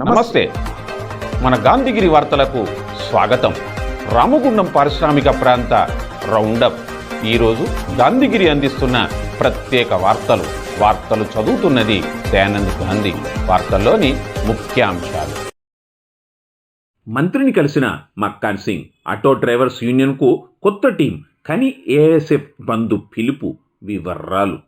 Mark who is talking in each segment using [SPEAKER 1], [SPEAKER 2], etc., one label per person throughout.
[SPEAKER 1] నమస్తే. మన గాంధీగిరి వార్తలకు స్వాగతం. రామగుండం పారిశ్రామిక ప్రాంత రౌండప్. ఈరోజు గాంధీగిరి అందిస్తున్న ప్రత్యేక వార్తలు. వార్తలు చదువుతున్నది దయానంద్ గాంధీ. వార్తల్లోని ముఖ్యాంశాలు.
[SPEAKER 2] మంత్రిని కలిసిన మక్కాన్ సింగ్ ఆటో డ్రైవర్స్ యూనియన్కు కొత్త టీం కానీ ఏఎస్ఎఫ్ బంధు పిలుపు వివరాలు.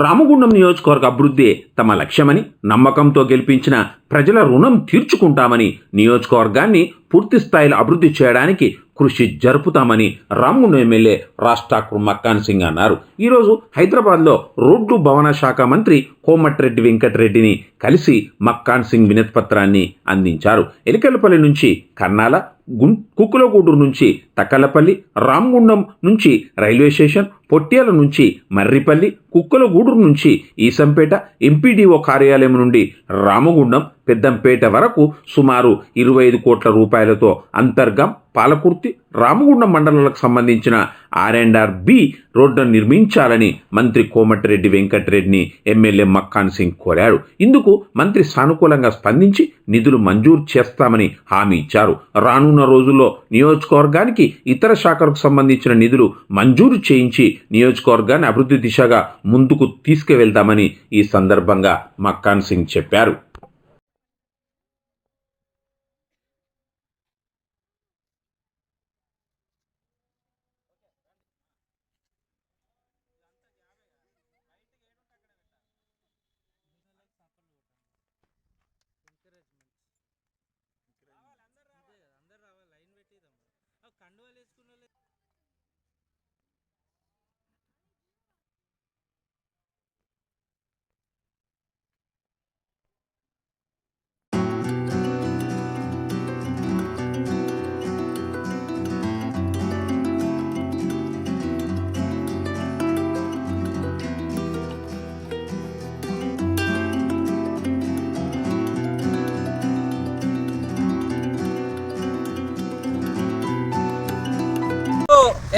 [SPEAKER 2] Ramagundam నియోజకవర్గ అభివృద్ధి తమ లక్ష్యమని నమ్మకంతో గెలిపించిన ప్రజల రుణం తీర్చుకుంటామని నియోజకవర్గాన్ని పూర్తి స్థాయిలో అభివృద్ధి చేయడానికి కృషి జరుపుతామని రామగుండం ఎమ్మెల్యే రాష్ట్రాకు మక్కాన్ సింగ్ అన్నారు. ఈరోజు హైదరాబాద్లో రోడ్డు భవన శాఖ మంత్రి కోమటిరెడ్డి వెంకటరెడ్డిని కలిసి మక్కాన్ సింగ్ వినతిపత్రాన్ని అందించారు. ఎలికలపల్లి నుంచి కన్నాల గుం కుక్కులగూడూరు నుంచి తక్కలపల్లి రామగుండం నుంచి రైల్వే స్టేషన్ పొట్యాల నుంచి మర్రిపల్లి కుక్కలగూడూరు నుంచి ఈసంపేట ఎంపీడీఓ కార్యాలయం నుండి రామగుండం పెద్దంపేట వరకు సుమారు ఇరవై ఐదు కోట్ల రూపాయలతో అంతర్గం పాలకుర్తి రామగుండం మండలాలకు సంబంధించిన ఆర్ అండ్ ఆర్ బి రోడ్డును నిర్మించాలని మంత్రి కోమటిరెడ్డి వెంకటరెడ్డిని ఎమ్మెల్యే మక్కాన్ సింగ్ కోరారు. ఇందుకు మంత్రి సానుకూలంగా స్పందించి నిధులు మంజూరు చేస్తామని హామీ ఇచ్చారు. రానున్న రోజుల్లో నియోజకవర్గానికి ఇతర శాఖలకు సంబంధించిన నిధులు మంజూరు చేయించి నియోజకవర్గాన్ని అభివృద్ధి దిశగా ముందుకు తీసుకువెళ్తామని ఈ సందర్భంగా మక్కాన్ సింగ్ చెప్పారు.
[SPEAKER 3] కండువాలు వేసుకున్న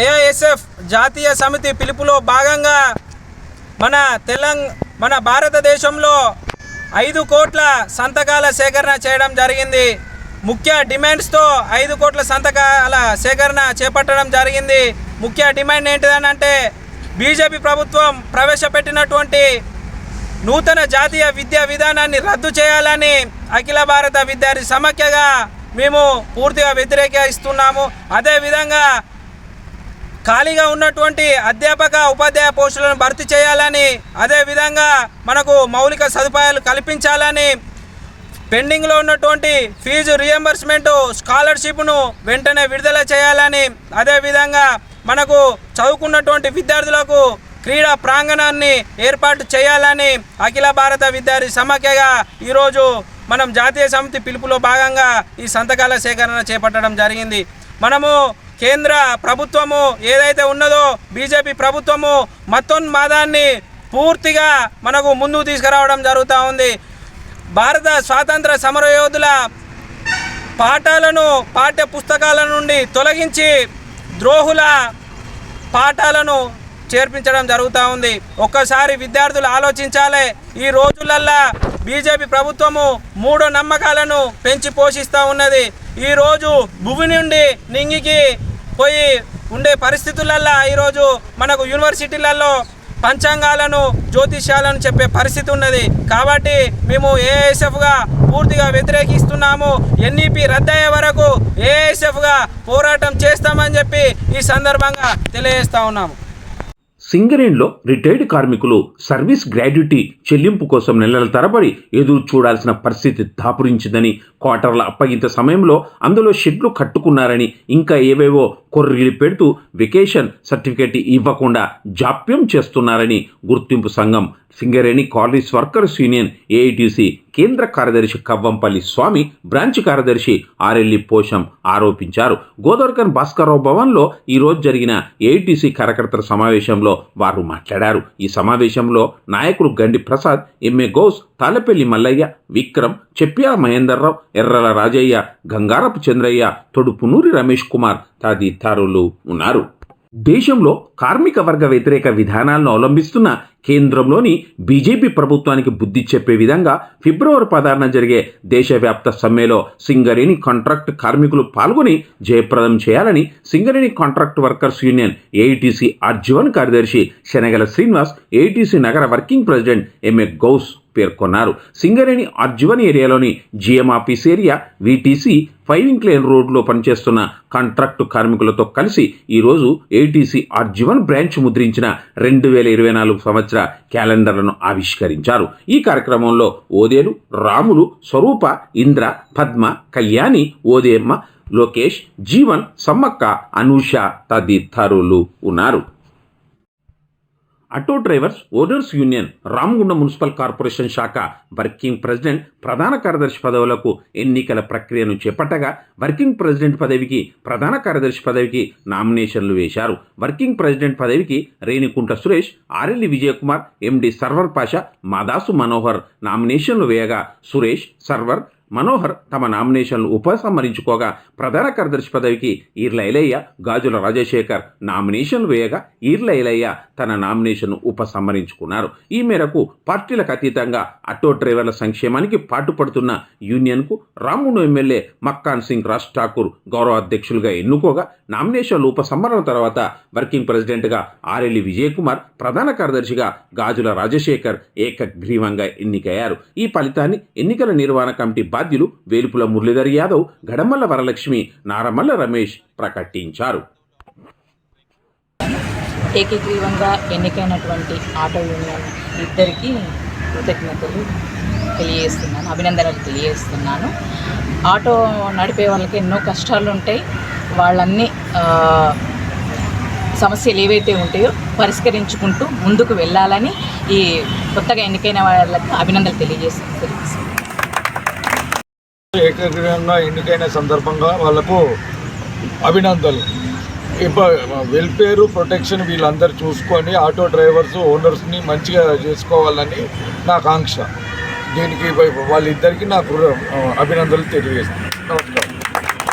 [SPEAKER 3] ఏఐఎస్ఎఫ్ జాతీయ సమితి పిలుపులో భాగంగా మన తెలంగ మన భారతదేశంలో ఐదు కోట్ల సంతకాల సేకరణ చేయడం జరిగింది. ముఖ్య డిమాండ్స్తో ఐదు కోట్ల సంతకాల సేకరణ చేపట్టడం జరిగింది. ముఖ్య డిమాండ్ ఏంటిదనంటే బీజేపీ ప్రభుత్వం ప్రవేశపెట్టినటువంటి నూతన జాతీయ విద్యా విధానాన్ని రద్దు చేయాలని అఖిల భారత విద్యార్థి సమాఖ్యగా మేము పూర్తిగా వ్యతిరేకిస్తున్నాము. అదేవిధంగా ఖాళీగా ఉన్నటువంటి అధ్యాపక ఉపాధ్యాయ పోస్టులను భర్తీ చేయాలని అదేవిధంగా మనకు మౌలిక సదుపాయాలు కల్పించాలని పెండింగ్లో ఉన్నటువంటి ఫీజు రియంబర్స్మెంట్ స్కాలర్షిప్ను వెంటనే విడుదల చేయాలని అదేవిధంగా మనకు చదువుకున్నటువంటి విద్యార్థులకు క్రీడా ప్రాంగణాన్ని ఏర్పాటు చేయాలని అఖిల భారత విద్యార్థి సమాఖ్యగా ఈరోజు మనం జాతీయ సమితి పిలుపులో భాగంగా ఈ సంతకాల సేకరణ చేపట్టడం జరిగింది. మనము కేంద్ర ప్రభుత్వము ఏదైతే ఉన్నదో బీజేపీ ప్రభుత్వము మతోన్మాదాన్ని పూర్తిగా మనకు ముందుకు తీసుకురావడం జరుగుతూ ఉంది. భారత స్వాతంత్ర సమరయోధుల పాఠాలను పాఠ్య పుస్తకాల నుండి తొలగించి ద్రోహుల పాఠాలను చేర్పించడం జరుగుతూ ఉంది. ఒక్కసారి విద్యార్థులు ఆలోచించాలి ఈ రోజులల్లా బీజేపీ ప్రభుత్వము మూఢ నమ్మకాలను పెంచి పోషిస్తూ ఉన్నది. ఈరోజు భూమి నుండి నింగికి పోయి ఉండే పరిస్థితులల్లో ఈరోజు మనకు యూనివర్సిటీలలో పంచాంగాలను జ్యోతిష్యాలను చెప్పే పరిస్థితి ఉన్నది. కాబట్టి మేము ఏఎస్ఎఫ్గా పూర్తిగా వ్యతిరేకిస్తున్నాము. ఎన్ఈపి రద్దయ్యే వరకు ఏఎస్ఎఫ్గా పోరాటం చేస్తామని చెప్పి ఈ సందర్భంగా తెలియజేస్తా ఉన్నాము.
[SPEAKER 2] సింగరేణిలో రిటైర్డ్ కార్మికులు సర్వీస్ గ్రాడ్యుటీ చెల్లింపు కోసం నెలల తరబడి ఎదురు చూడాల్సిన పరిస్థితి దాపురించిందని క్వార్టర్ల అప్పగింత సమయంలో అందులో షెడ్లు కట్టుకున్నారని ఇంకా ఏవేవో కొర్రీలు పెడుతూ వెకేషన్ సర్టిఫికేట్ ఇవ్వకుండా జాప్యం చేస్తున్నారని గుర్తింపు సంఘం Singareni colonies workers union AITC కేంద్ర కార్యదర్శి కవ్వంపల్లి స్వామి బ్రాంచ్ కార్యదర్శి ఆర్ఎల్లి పోషం ఆరోపించారు. గోదర్గన్ భాస్కర్రావు భవన్లో ఈ రోజు జరిగిన ఏఐటీసీ కార్యకర్తల సమావేశంలో వారు మాట్లాడారు. ఈ సమావేశంలో నాయకులు గండి ప్రసాద్ ఎంఏ గౌస్ తాలపల్లి మల్లయ్య విక్రమ్ చెప్పియా మహేందర్రావు ఎర్రల రాజయ్య గంగారపు చంద్రయ్య తొడుపునూరి రమేష్ కుమార్ తదితరులు ఉన్నారు. దేశంలో కార్మిక వర్గ వ్యతిరేక విధానాలను అవలంబిస్తున్న కేంద్రంలోని బీజేపీ ప్రభుత్వానికి బుద్ధి చెప్పే విధంగా ఫిబ్రవరి పదహారున జరిగే దేశవ్యాప్త సమ్మెలో సింగరేణి కాంట్రాక్ట్ కార్మికులు పాల్గొని జయప్రదం చేయాలని Singareni contract workers union AITC RG one కార్యదర్శి శనగల శ్రీనివాస్ ఏఐటీసీ నగర వర్కింగ్ ప్రెసిడెంట్ ఎంఏ గౌస్ పేర్కొన్నారు. Singareni RG one ఏరియాలోని GM office area VTC five incline రోడ్లో పనిచేస్తున్న కాంట్రాక్టు కార్మికులతో కలిసి ఈరోజు ఏటీసీ అర్జువన్ బ్రాంచ్ ముద్రించిన రెండు వేల ఇరవై నాలుగు సంవత్సర క్యాలెండర్లను ఆవిష్కరించారు. ఈ కార్యక్రమంలో ఓదేలు రాములు స్వరూప ఇంద్ర పద్మ కళ్యాణి ఓదేమ్మ లోకేష్ జీవన్ సమ్మక్క అనూష తదితరులు ఉన్నారు. Auto drivers owners union Ramagundam municipal corporation శాఖ వర్కింగ్ ప్రెసిడెంట్ ప్రధాన కార్యదర్శి పదవులకు ఎన్నికల ప్రక్రియను చేపట్టగా వర్కింగ్ ప్రెసిడెంట్ పదవికి ప్రధాన కార్యదర్శి పదవికి నామినేషన్లు వేశారు. వర్కింగ్ ప్రెసిడెంట్ పదవికి రేణికుంట సురేష్ ఆరెల్లి విజయకుమార్ ఎండి సర్వర్ పాషా మాదాసు మనోహర్ నామినేషన్లు వేయగా సురేష్ సర్వర్ మనోహర్ తమ నామినేషన్లు ఉపసంహరించుకోగా ప్రధాన కార్యదర్శి పదవికి ఈర్లైలయ్య గాజుల రాజశేఖర్ నామినేషన్లు వేయగా ఈర్లైలయ్య తన నామినేషన్ను ఉపసంహరించుకున్నారు. ఈ మేరకు పార్టీలకు అతీతంగా ఆటో డ్రైవర్ల సంక్షేమానికి పాటుపడుతున్న యూనియన్కు రాముడు ఎమ్మెల్యే మక్కాన్ సింగ్ రాజ్ ఠాకూర్ గౌరవ అధ్యక్షులుగా ఎన్నుకోగా నామినేషన్లు ఉపసంహరణ తర్వాత వర్కింగ్ ప్రెసిడెంట్గా ఆర్ఎల్లి విజయకుమార్ ప్రధాన కార్యదర్శిగా గాజుల రాజశేఖర్ ఏకగ్రీవంగా ఎన్నికయ్యారు. ఈ ఫలితాన్ని ఎన్నికల నిర్వహణ కమిటీ బాధ్యులు వేలుపుల మురళీధర్ యాదవ్ గడమల్ల వరలక్ష్మి నారమల్ల రమేష్ ప్రకటించారు.
[SPEAKER 4] ఏకీగ్రీవంగా ఎన్నికైనటువంటి ఆటో యూనియన్ ఇద్దరికి కృతజ్ఞతలు తెలియజేస్తున్నాను అభినందనలు తెలియజేస్తున్నాను. ఆటో నడిపే వాళ్ళకి ఎన్నో కష్టాలు ఉంటాయి. వాళ్ళన్నీ సమస్యలు ఏవైతే ఉంటాయో పరిష్కరించుకుంటూ ముందుకు వెళ్ళాలని ఈ కొత్తగా ఎన్నికైన వాళ్ళకి అభినందనలు తెలియజేస్తున్నాను
[SPEAKER 5] ఏకగ్రీవంగా ఎన్నికైన సందర్భంగా వాళ్ళకు అభినందనలు. ఇప్పుడు వెల్ఫేర్ ప్రొటెక్షన్ వీళ్ళందరూ చూసుకొని ఆటో డ్రైవర్స్ ఓనర్స్ని మంచిగా చేసుకోవాలని నాకు ఆంక్ష దీనికి వాళ్ళిద్దరికీ నాకు అభినందనలు తెలియజేస్తాను నమస్కారం.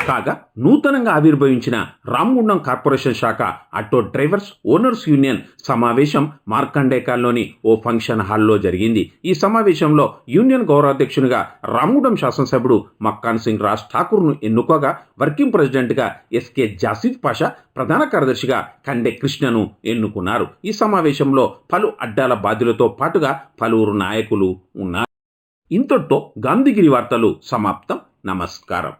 [SPEAKER 2] కాగా నూతనంగా ఆవిర్భవించిన రామగుండం కార్పొరేషన్ శాఖ ఆటో డ్రైవర్స్ ఓనర్స్ యూనియన్ సమావేశం మార్కండేకాల్లోని ఓ ఫంక్షన్ హాల్లో జరిగింది. ఈ సమావేశంలో యూనియన్ గౌరవాధ్యక్షునిగా రామగుండం శాసనసభ్యుడు మక్కాన్ సింగ్ రాజ్ ఠాకూర్ను ఎన్నుకోగా వర్కింగ్ ప్రెసిడెంట్గా ఎస్కే జాసిద్ పాషా ప్రధాన కార్యదర్శిగా కండే కృష్ణను ఎన్నుకున్నారు. ఈ సమావేశంలో పలు అడ్డాల బాధ్యులతో పాటుగా పలువురు నాయకులు ఉన్నారు. ఇంతటితో గాంధీగిరి వార్తలు సమాప్తం. నమస్కారం.